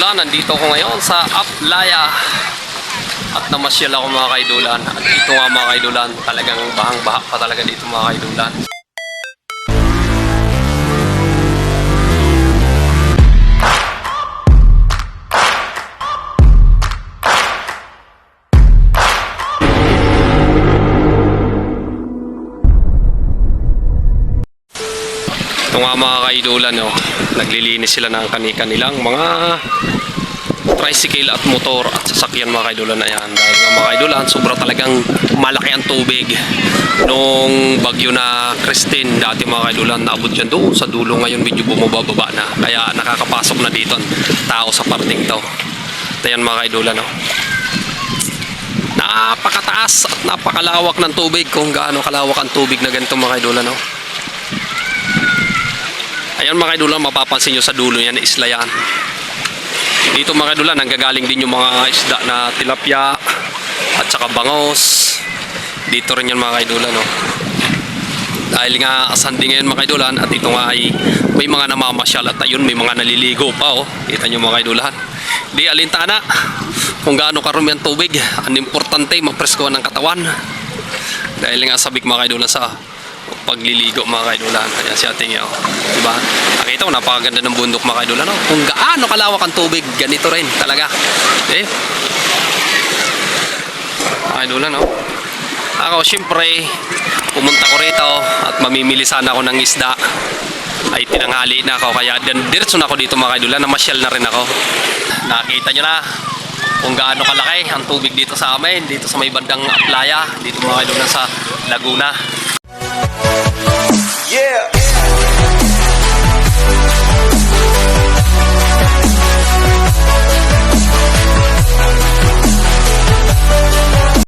kaidulan, nandito ako ngayon sa Aplaya. At namasyal ako mga kaidulan. At dito nga mga kaidulan, talagang bahang-baha pa talaga dito mga kaidulan. Ito nga mga kaidulan, no, naglilinis sila ng kani-kanilang mga tricycle at motor at sasakyan mga kaidulan na yan. Dahil nga mga kaidulan, sobra talagang malaki ang tubig. Nung bagyo na Christine, dati mga kaidulan, naabot yan doon sa dulo. Ngayon medyo bumababa na. Kaya nakakapasok na dito tao sa parting to. Ito mga kaidulan, no. Napakataas at napakalawak ng tubig kung gaano kalawak ang tubig na ganito mga kaidulan, no. Ayan mga kaidulan, mapapansin nyo sa dulo yan, isla yan. Dito mga kaidulan, nanggagaling din yung mga isda na tilapia at saka bangos. Dito rin yan mga kaidulan, no. Dahil nga sandi ngayon mga kaidulan at ito nga ay may mga namamasyal at ayun may mga naliligo pa oh. Kita nyo mga kaidulan. Di alintana kung gaano karumi ang tubig. Ang importante mapreskohan ng katawan. Dahil nga sabik mga kaidulan sa pagliligo mga kaidulan. Ayan si ating oh. Diba? Nakita ko napakaganda ng bundok mga kaidulan. Oh. Kung gaano kalawak ang tubig, ganito rin talaga. Eh. Mga kaidulan oh. Ako syempre pumunta ko rito at mamimili sana ako ng isda. Ay tinanghali na ako kaya diretso na ako dito mga kaidulan. Namasyal na rin ako. Nakita nyo na kung gaano kalaki ang tubig dito sa amin, dito sa may bandang Aplaya, dito mga kaidulan sa Laguna.